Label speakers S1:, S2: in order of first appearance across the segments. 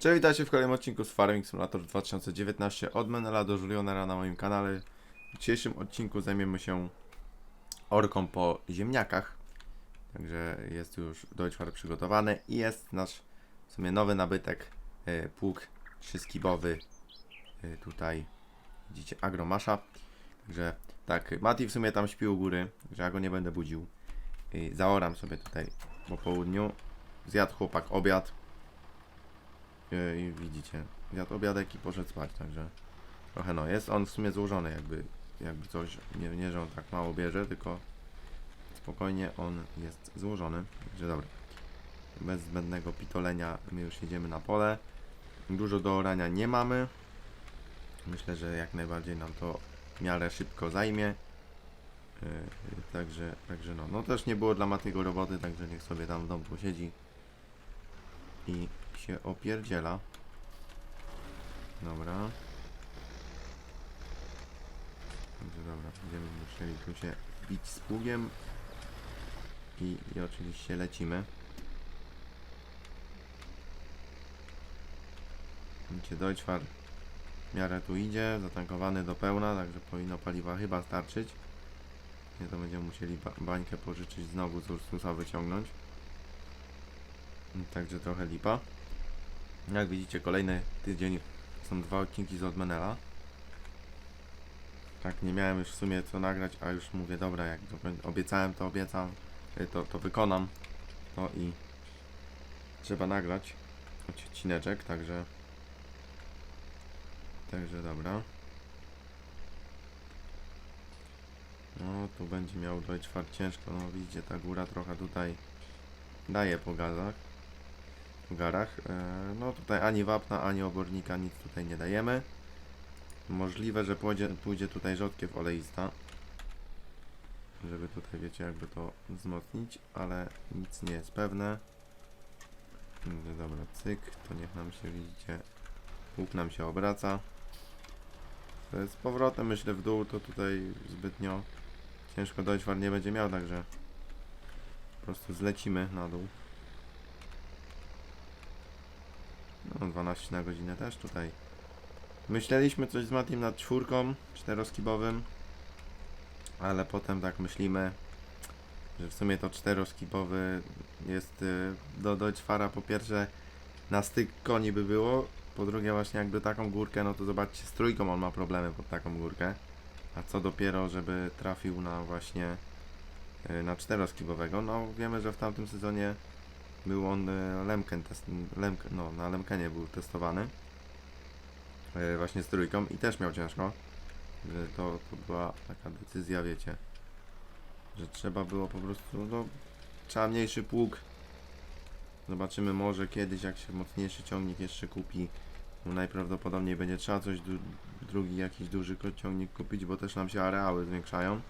S1: Cześć, witajcie w kolejnym odcinku z Farming Simulator 2019 od Menela do Julionera na moim kanale. W dzisiejszym odcinku zajmiemy się orką po ziemniakach. Także jest już Deutschfar przygotowany i jest nasz w sumie nowy nabytek, e, pług trzyskibowy. E, tutaj widzicie agromasza. Także tak, Mati w sumie tam śpi u góry, że ja go nie będę budził. I zaoram sobie tutaj po południu. Zjadł chłopak obiad. E, I widzicie, zjadł obiadek i poszedł spać, także trochę no, jest on w sumie złożony jakby, jakby coś, nie, nie że on tak mało bierze, tylko spokojnie on jest złożony, także dobra. Bez zbędnego pitolenia my już jedziemy na pole. Dużo do orania nie mamy. Myślę, że jak najbardziej nam to w miarę szybko zajmie. Yy, także, także no, no też nie było dla Matiego roboty, także niech sobie tam w domu posiedzi i się opierdziela. Dobra. Dobrze, dobra, będziemy musieli tu się bić z pługiem i, i oczywiście lecimy. Widzicie, Deutschfar w miarę tu idzie, zatankowany do pełna, także powinno paliwa chyba starczyć. Nie to będziemy musieli ba bańkę pożyczyć znowu z Ursusa wyciągnąć. Także trochę lipa. Jak widzicie, kolejny tydzień są dwa odcinki z Odmenela. Tak, nie miałem już w sumie co nagrać, a już mówię, dobra, jak to obiecałem, to obiecam, y, to, to wykonam. No i trzeba nagrać odcineczek, także także dobra. No, tu będzie miał dojść czwart ciężko, no widzicie, ta góra trochę tutaj daje po gazach garach. E, No tutaj ani wapna, ani obornika nic tutaj nie dajemy. Możliwe, że pójdzie, pójdzie tutaj rzodkiew oleista. Żeby tutaj, wiecie, jakby to wzmocnić, ale nic nie jest pewne. Mówię, Dobra, cyk, to niech nam się, widzicie, łuk nam się obraca. Z powrotem, myślę, w dół to tutaj zbytnio ciężko dojść, war nie będzie miał, także po prostu zlecimy na dół. No, 12 na godzinę też tutaj. Myśleliśmy coś z Matim nad czwórką czteroskibowym, ale potem tak myślimy, że w sumie to czteroskibowy jest y, do Deutschfara po pierwsze na styk koni by było, po drugie właśnie jakby taką górkę, no to zobaczcie z trójką on ma problemy pod taką górkę, a co dopiero, żeby trafił na właśnie y, na czteroskibowego, no wiemy, że w tamtym sezonie był on e, Lemken test, Lemk, no, na Lemkenie był testowany e, właśnie z trójką i też miał ciężko to, to była taka decyzja wiecie że trzeba było po prostu no, trzeba mniejszy pług. Zobaczymy może kiedyś jak się mocniejszy ciągnik jeszcze kupi. No, najprawdopodobniej będzie trzeba coś du- drugi jakiś duży ciągnik kupić bo też nam się areały zwiększają.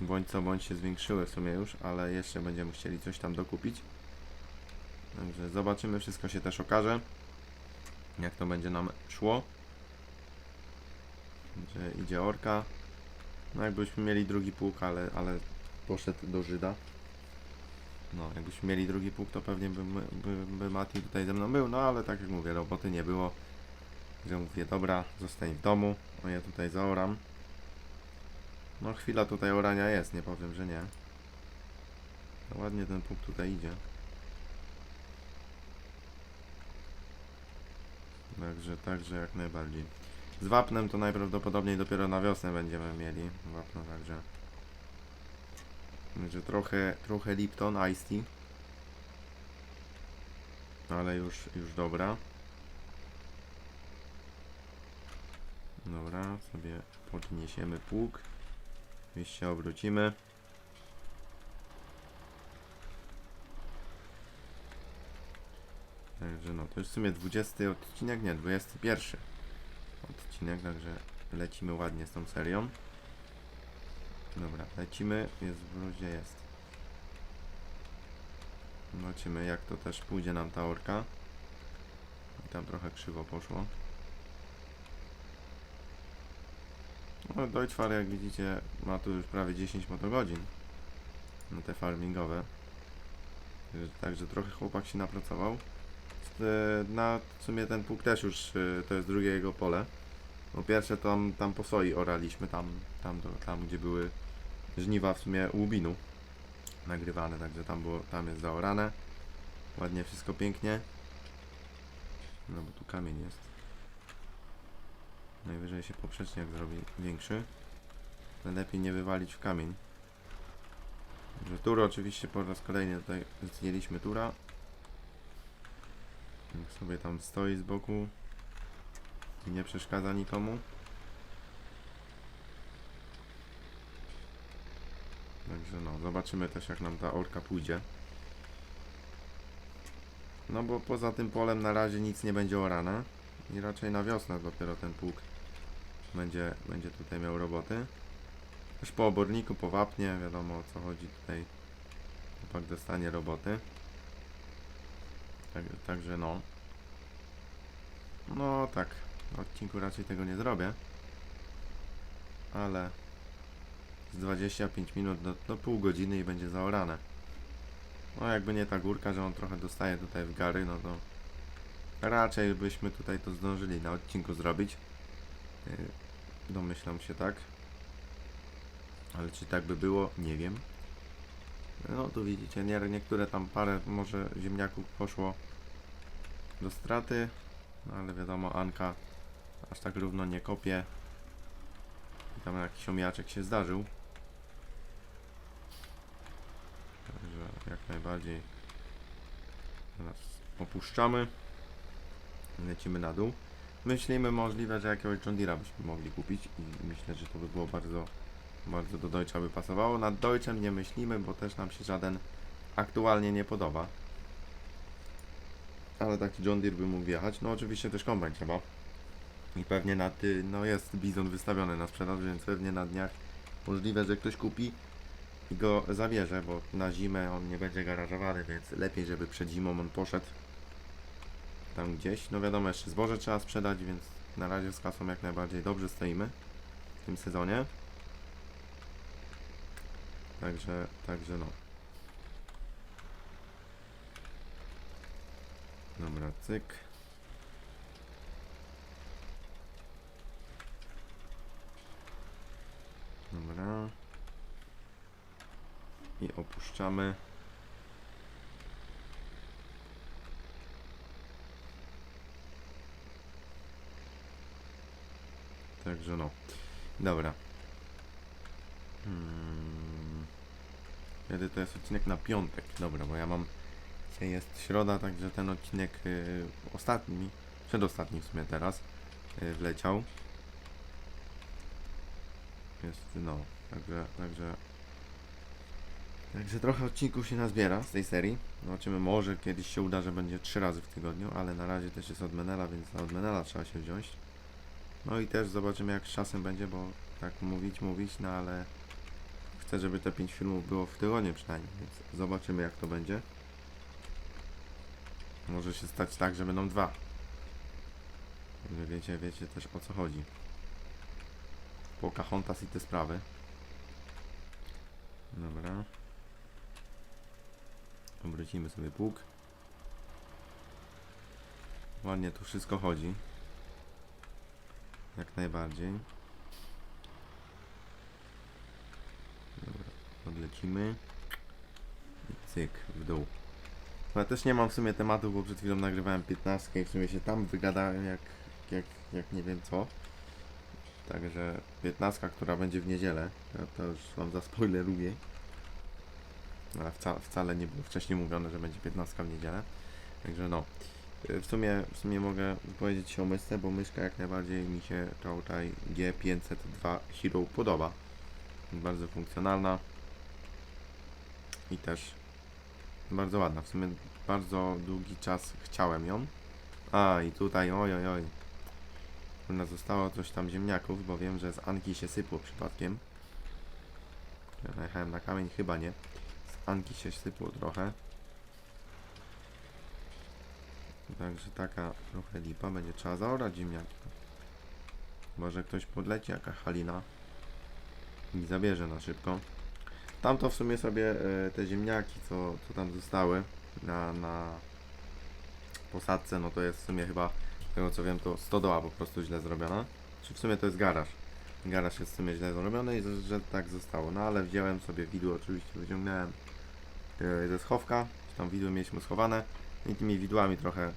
S1: Bądź co bądź się zwiększyły w sumie już ale jeszcze będziemy chcieli coś tam dokupić Także zobaczymy, wszystko się też okaże. Jak to będzie nam szło. Że idzie orka. No jakbyśmy mieli drugi pług, ale, ale poszedł do Żyda. No, jakbyśmy mieli drugi pług, to pewnie by, by, by Mati tutaj ze mną był, no ale tak jak mówię, roboty nie było. Że mówię, dobra, zostań w domu, a ja tutaj zaoram. No chwila tutaj orania jest, nie powiem, że nie. No, ładnie ten pług tutaj idzie. Także, także jak najbardziej. Z wapnem to najprawdopodobniej dopiero na wiosnę będziemy mieli wapno, także. Także trochę, trochę Lipton Ice Tea. Ale już, już dobra. Dobra, sobie podniesiemy pług. Się obrócimy. Także no, to jest w sumie 20 odcinek, nie, 21 odcinek, także lecimy ładnie z tą serią. Dobra, lecimy, jest w luzie, jest. Zobaczymy jak to też pójdzie nam ta orka. Tam trochę krzywo poszło. No, Deutschfar jak widzicie ma tu już prawie 10 motogodzin na te farmingowe. Także trochę chłopak się napracował. E, na sumie ten pług też już e, to jest drugie jego pole. Po pierwsze tam, tam po soi oraliśmy, tam, tam, tam gdzie były żniwa w sumie łubinu nagrywane, także tam było, tam jest zaorane. Ładnie wszystko pięknie. No bo tu kamień jest. Najwyżej się poprzeczniak zrobi większy. Najlepiej nie wywalić w kamień. Także tur oczywiście po raz kolejny tutaj zdjęliśmy tura. Niech sobie tam stoi z boku i nie przeszkadza nikomu. Także no, zobaczymy też jak nam ta orka pójdzie. No bo poza tym polem na razie nic nie będzie orane i raczej na wiosnę dopiero ten pług będzie, będzie tutaj miał roboty. Też po oborniku, po wapnie, wiadomo o co chodzi tutaj. Chłopak dostanie roboty. Tak, także no. No tak, na odcinku raczej tego nie zrobię. Ale z 25 minut do, do pół godziny i będzie zaorane. No jakby nie ta górka, że on trochę dostaje tutaj w gary, no to raczej byśmy tutaj to zdążyli na odcinku zrobić. Yy, Domyślam się tak. Ale czy tak by było? Nie wiem. No tu widzicie, nie, niektóre tam parę może ziemniaków poszło do straty, no ale wiadomo, Anka aż tak równo nie kopie. I tam jakiś omijaczek się zdarzył. Także jak najbardziej teraz opuszczamy. Lecimy na dół. Myślimy możliwe, że jakiegoś John byśmy mogli kupić i myślę, że to by było bardzo, bardzo do Deutscha by pasowało. Nad Deutschem nie myślimy, bo też nam się żaden aktualnie nie podoba. Ale taki John Deere by mógł wjechać. No oczywiście też kombajn trzeba. I pewnie na ty, no jest bizon wystawiony na sprzedaż, więc pewnie na dniach możliwe, że ktoś kupi i go zabierze, bo na zimę on nie będzie garażowany, więc lepiej, żeby przed zimą on poszedł tam gdzieś. No wiadomo, jeszcze zboże trzeba sprzedać, więc na razie z kasą jak najbardziej dobrze stoimy w tym sezonie. Także, także no. Dobra, cyk. Dobra. I opuszczamy. Także no. Dobra. Hmm. Kiedy to jest odcinek na piątek? Dobra, bo ja mam. Dzisiaj jest środa, także ten odcinek y, ostatni, przedostatni w sumie teraz, y, wleciał. Jest, no, także, także. Także trochę odcinków się nazbiera z tej serii. Zobaczymy, może kiedyś się uda, że będzie trzy razy w tygodniu, ale na razie też jest od Menela, więc na od Menela trzeba się wziąć. No i też zobaczymy jak z czasem będzie, bo tak mówić, mówić, no ale chcę, żeby te 5 filmów było w tygodniu przynajmniej, więc zobaczymy jak to będzie. Może się stać tak, że będą dwa. Że wiecie, wiecie też o co chodzi. Pocahontas i te sprawy. Dobra. Obrócimy sobie pług. Ładnie tu wszystko chodzi. Jak najbardziej. Dobra, odlecimy. I cyk, w dół. No, Ja też nie mam w sumie tematu, bo przed chwilą nagrywałem 15 i w sumie się tam wygadałem jak, jak, jak nie wiem co. Także 15, która będzie w niedzielę, ja to już wam zaspoileruję. Ale wca, wcale nie było wcześniej mówione, że będzie 15 w niedzielę. Także no. Y, W sumie, w sumie mogę powiedzieć o myszce, bo myszka jak najbardziej mi się tutaj G502 Hero podoba. Bardzo funkcjonalna i też bardzo ładna. W sumie bardzo długi czas chciałem ją. A i tutaj oj oj oj. U nas zostało coś tam ziemniaków, bo wiem, że z Anki się sypło przypadkiem. Ja najechałem na kamień, chyba nie. Z Anki się sypło trochę. Także taka trochę lipa, będzie trzeba zaorać ziemniaki. Może ktoś podleci, jaka halina i zabierze na szybko. Tamto w sumie sobie e, te ziemniaki, co, co tam zostały na, na posadzce, no to jest w sumie chyba, z tego co wiem, to stodoła po prostu źle zrobiona. Czy w sumie to jest garaż. Garaż jest w sumie źle zrobiony i że, że tak zostało. No ale wziąłem sobie widło, oczywiście wyciągnąłem e, ze schowka, tam widły mieliśmy schowane i tymi widłami trochę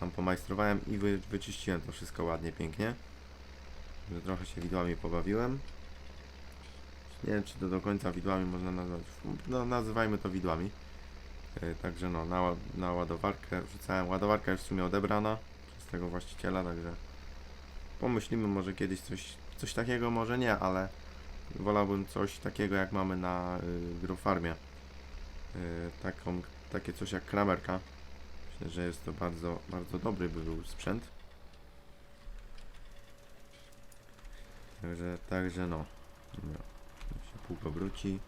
S1: tam pomajstrowałem i wy, wyczyściłem to wszystko ładnie, pięknie. Trochę się widłami pobawiłem. Nie wiem, czy to do końca widłami można nazwać. No, nazywajmy to widłami. E, Także no, na, na ładowarkę wrzucałem. Ładowarka już w sumie odebrana przez tego właściciela, także pomyślimy może kiedyś coś, coś takiego, może nie, ale wolałbym coś takiego jak mamy na y, Grofarmie. Y, taką, takie coś jak kramerka. Myślę, że jest to bardzo, bardzo dobry by był sprzęt. Także, także no. no. Pół powróci.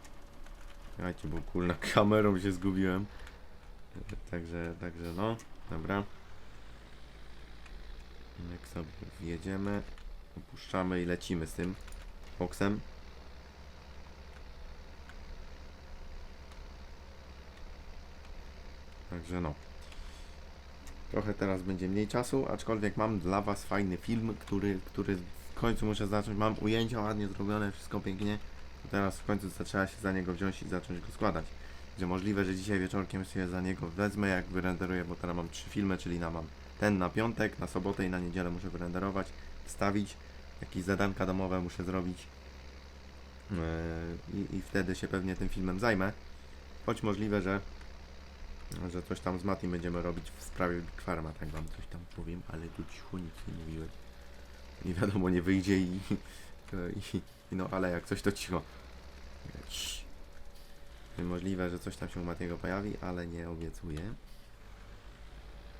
S1: Słuchajcie, bo kulna kamerą się zgubiłem. Także, także no, dobra. Jak sobie wjedziemy, opuszczamy i lecimy z tym boksem. Także no. Trochę teraz będzie mniej czasu, aczkolwiek mam dla Was fajny film, który, który w końcu muszę zacząć. Mam ujęcia ładnie zrobione, wszystko pięknie. To teraz w końcu trzeba się za niego wziąć i zacząć go składać. Że możliwe, że dzisiaj wieczorkiem się za niego wezmę, jak wyrenderuję, bo teraz mam trzy filmy, czyli na mam ten na piątek, na sobotę i na niedzielę muszę wyrenderować, wstawić, jakieś zadanka domowe muszę zrobić Yy, i, wtedy się pewnie tym filmem zajmę. Choć możliwe, że że coś tam z Matim będziemy robić w sprawie Big Pharma, tak wam coś tam powiem, ale tu cicho nic nie mówiłem. Nie wiadomo, nie wyjdzie i, i no, ale jak coś to cicho. Możliwe, że coś tam się u Matiego pojawi, ale nie obiecuję.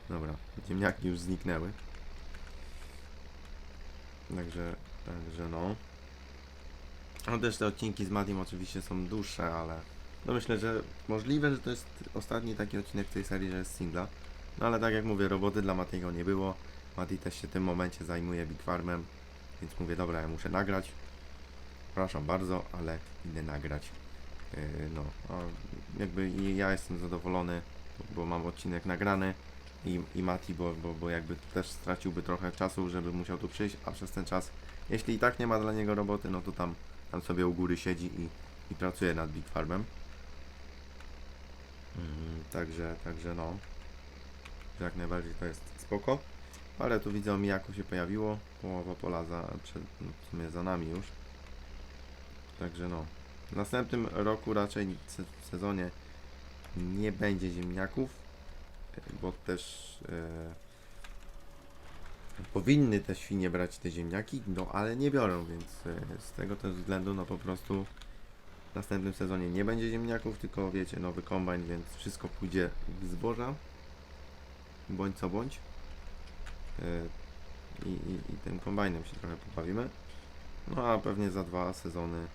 S1: Dobra, ziemniaki już zniknęły. Także, także no. No też te odcinki z Matim oczywiście są dłuższe, ale no myślę, że możliwe, że to jest ostatni taki odcinek w tej serii, że jest singla. No ale tak jak mówię, roboty dla Matiego nie było. Mati też się w tym momencie zajmuje Big Farmem, więc mówię, dobra, ja muszę nagrać. Przepraszam bardzo, ale idę nagrać. Yy, no, jakby ja jestem zadowolony, bo mam odcinek nagrany i, i Mati, bo, bo, bo jakby też straciłby trochę czasu, żeby musiał tu przyjść, a przez ten czas, jeśli i tak nie ma dla niego roboty, no to tam, tam sobie u góry siedzi i, i pracuje nad Big Farmem. Mm, także, także no, jak najbardziej to jest spoko. Ale tu widzę, Mijaku się pojawiło, połowa pola za, przed, no, w sumie za nami już. Także no, w następnym roku raczej w sezonie nie będzie ziemniaków, e, bo też e, powinny te świnie brać te ziemniaki, no ale nie biorą, więc e, z tego też względu no po prostu w następnym sezonie nie będzie ziemniaków, tylko wiecie, nowy kombajn, więc wszystko pójdzie w zboża, bądź co bądź. E, I, i, I tym kombajnem się trochę pobawimy. No a pewnie za dwa sezony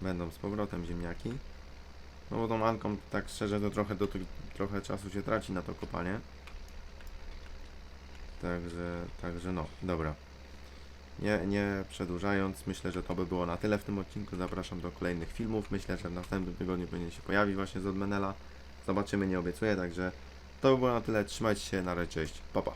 S1: będą z powrotem ziemniaki. No bo tą Anką, tak szczerze, to trochę, do, trochę czasu się traci na to kopanie. Także, także no, dobra. Nie, nie przedłużając, myślę, że to by było na tyle w tym odcinku. Zapraszam do kolejnych filmów. Myślę, że w następnym tygodniu powinien się pojawić właśnie z Odmenela. Zobaczymy, nie obiecuję, także to by było na tyle. Trzymajcie się, na razie, cześć, pa pa.